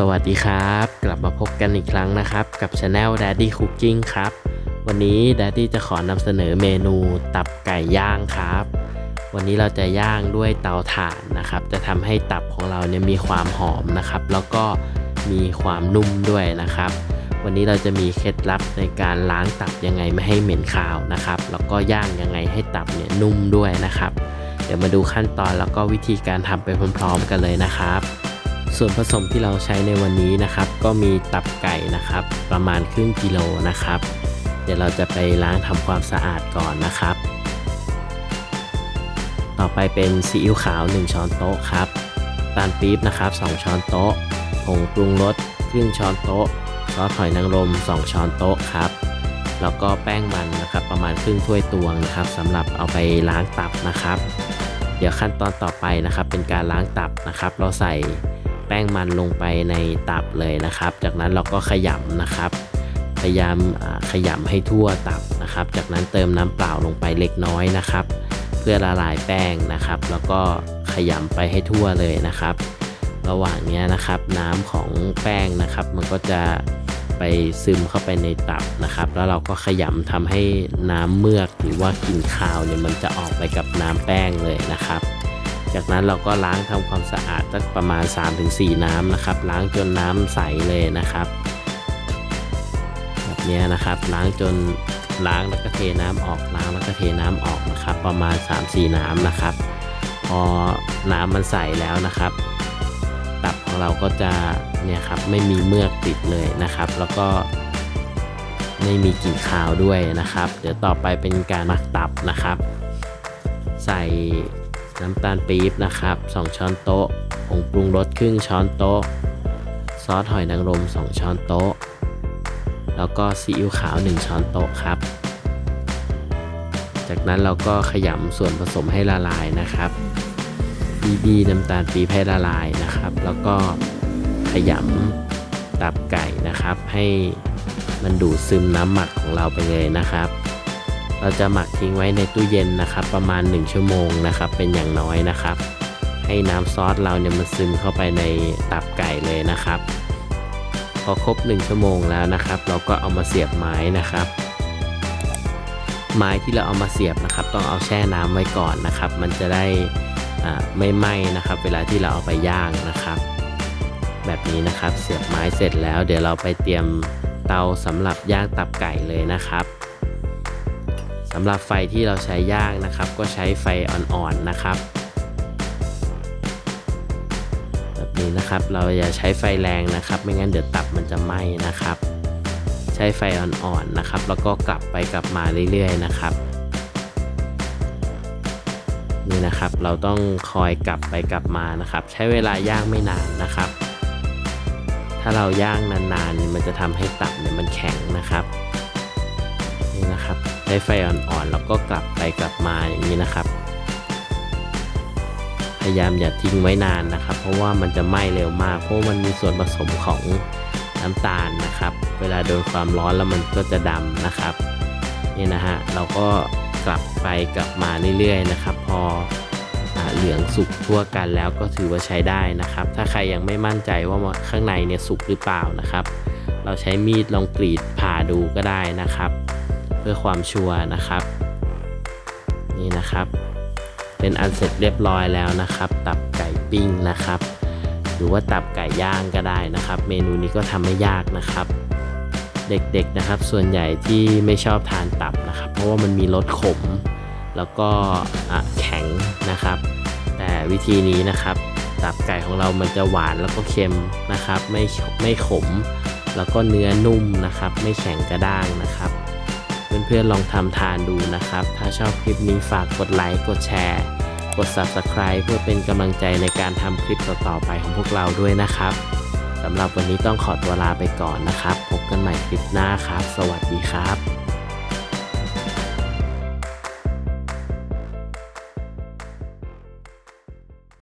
สวัสดีครับ กลับมาพบกันอีกครั้งนะครับ กับช anel Daddy Cooking ครับ วันนี้ Daddy จะขอนำเสนอเมนูตับไก่ย่างครับ วันนี้เราจะย่างด้วยเตาถ่านนะครับ จะทำให้ตับของเราเนี่ยมีความหอมนะครับ แล้วก็มีความนุ่มด้วยนะครับ วันนี้เราจะมีเคล็ดลับในการล้างตับยังไงไม่ให้เหม็นคาวนะครับ แล้วก็ย่างยังไงให้ตับเนี่ยนุ่มด้วยนะครับ เดี๋ยวมาดูขั้นตอนแล้วก็วิธีการทำไปพร้อมๆ กันเลยนะครับ ส่วนผสมที่เราใช้ในวันนี้นะครับ ก็มีตับไก่นะครับ ประมาณครึ่งกิโลนะครับ เดี๋ยวเราจะไปล้างทำความสะอาดก่อนนะครับ ต่อไปเป็นซีอิ๊วขาว 1 ช้อนโต๊ะครับตาลปี๊บนะครับ 2 ช้อนโต๊ะผงปรุงรสครึ่งช้อนโต๊ะซอสหอยนางรม 2 ช้อนโต๊ะครับ แล้วก็แป้งมันนะครับ ประมาณครึ่งถ้วยตวงนะครับสำหรับเอาไปล้างตับนะครับ เดี๋ยวขั้นตอนต่อไปนะครับ เป็นการล้างตับนะครับ เราใส่ แป้งมันลงไปในตับเลยนะครับ จากนั้นเราก็ขยำนะครับ พยายามขยำให้ทั่วตับนะครับ จากนั้นเติมน้ำเปล่าลงไปเล็กน้อยนะครับ เพื่อละลายแป้งนะครับ แล้วก็ขยำไปให้ทั่วเลยนะครับ ระหว่างนี้นะครับ น้ำของแป้งนะครับ มันก็จะไปซึมเข้าไปในตับนะครับ แล้วเราก็ขยำทำให้น้ำเมือกหรือว่ากลิ่นคาวเนี่ยมันจะออกไปกับน้ำแป้งเลยนะครับ จากนั้นเราก็ล้างทำความสะอาดสักประมาณ 3-4 น้ำนะครับ ล้างจนน้ำใสเลยนะครับแบบนี้นะครับล้างจนล้างแล้วก็เทน้ำออกล้างแล้วก็เทน้ำออกนะครับ ประมาณ 3-4 น้ำนะครับ พอน้ำมันใสแล้วนะครับ ตับของเราก็จะเนี่ยครับไม่มีเมือกติดเลยนะครับ แล้วก็ไม่มีกลิ่นคาวด้วยนะครับ เดี๋ยวต่อไปเป็นการหมักตับนะครับ ใส่ น้ำตาลปี๊บนะครับ 2 ช้อนโต๊ะผงปรุงรสครึ่งช้อนโต๊ะ ซอสหอยนางรม 2 ช้อนโต๊ะ แล้วก็ซีอิ๊วขาว 1 ช้อนโต๊ะครับ จากนั้นเราก็ขยำส่วนผสมให้ละลายนะครับบีบีน้ำตาลปี๊บให้ละลายนะครับ แล้วก็ขยำตับไก่นะครับ ให้มันดูดซึมน้ำหมักของเราไปเลยนะครับ เราจะหมักทิ้งไว้ในตู้เย็นนะครับ ประมาณ 1 ชั่วโมงนะครับ เป็นอย่างน้อยนะครับ ให้น้ำซอสเราเนี่ยมันซึมเข้าไปในตับไก่เลยนะครับ พอครบ 1 ชั่วโมงแล้วนะครับ เราก็เอามาเสียบไม้นะครับ ไม้ที่เราเอามาเสียบนะครับ ต้องเอาแช่น้ำไว้ก่อนนะครับ มันจะได้ไม่ไหม้นะครับ เวลาที่เราเอาไปย่างนะครับ แบบนี้นะครับเสียบไม้เสร็จแล้ว เดี๋ยวเราไปเตรียมเตาสำหรับย่างตับไก่เลยนะครับ สำหรับไฟที่เราใช้ย่างนะครับ ก็ใช้ไฟอ่อนๆนะครับ แบบนี้นะครับเราอย่าใช้ไฟแรงนะครับ ไม่งั้นเดี๋ยวตับมันจะไหม้นะครับ ใช้ไฟอ่อนๆนะครับ แล้วก็กลับไปกลับมาเรื่อยๆนะครับนี่นะครับเราต้องคอยกลับไปกลับมานะครับ ใช้เวลาย่างไม่นานนะครับ ถ้าเราย่างนานๆมันจะทำให้ตับเนี่ยมันแข็งนะครับ นี่นะครับใช้ไฟอ่อนๆแล้วก็กลับไปกลับมาอย่างนี้นะครับ พยายามอย่าทิ้งไว้นานนะครับ เพราะว่ามันจะไหม้เร็วมากเพราะมันมีส่วนผสมของน้ำตาลนะครับ เวลาโดนความร้อนแล้วมันก็จะดำนะครับนี่นะฮะเราก็กลับไปกลับมาเรื่อยๆนะครับ พออเหลืองสุกทั่วกันแล้วก็ถือว่าใช้ได้นะครับ ถ้าใครยังไม่มั่นใจว่าข้างในเนี่ยสุกหรือเปล่านะครับ เราใช้มีดลองกรีดผ่าดูก็ได้นะครับ พื่อความชัวร์นะครับ นี่นะครับ เป็นอันเสร็จเรียบร้อยแล้วนะครับ ตับไก่ปิ้งนะครับ หรือว่าตับไก่ย่างก็ได้นะครับ เมนูนี้ก็ทำไม่ยากนะครับ เด็กๆนะครับ ส่วนใหญ่ที่ไม่ชอบทานตับนะครับ เพราะว่ามันมีรสขม แล้วก็แข็งนะครับ แต่วิธีนี้นะครับตับไก่ของเรามันจะหวานแล้วก็เค็มนะครับ ไม่ไม่ขม แล้วก็เนื้อนุ่มนะครับ ไม่แข็งกระด้างนะครับ เพื่อนๆลองทำทานดูนะครับ ถ้าชอบคลิปนี้ฝากกดไลค์กดแชร์ กด Subscribe เพื่อเป็นกำลังใจในการทำคลิปต่อๆไปของพวกเราด้วยนะครับสำหรับวันนี้ต้องขอตัวลาไปก่อนนะครับ พบกันใหม่คลิปหน้าครับ สวัสดีครับ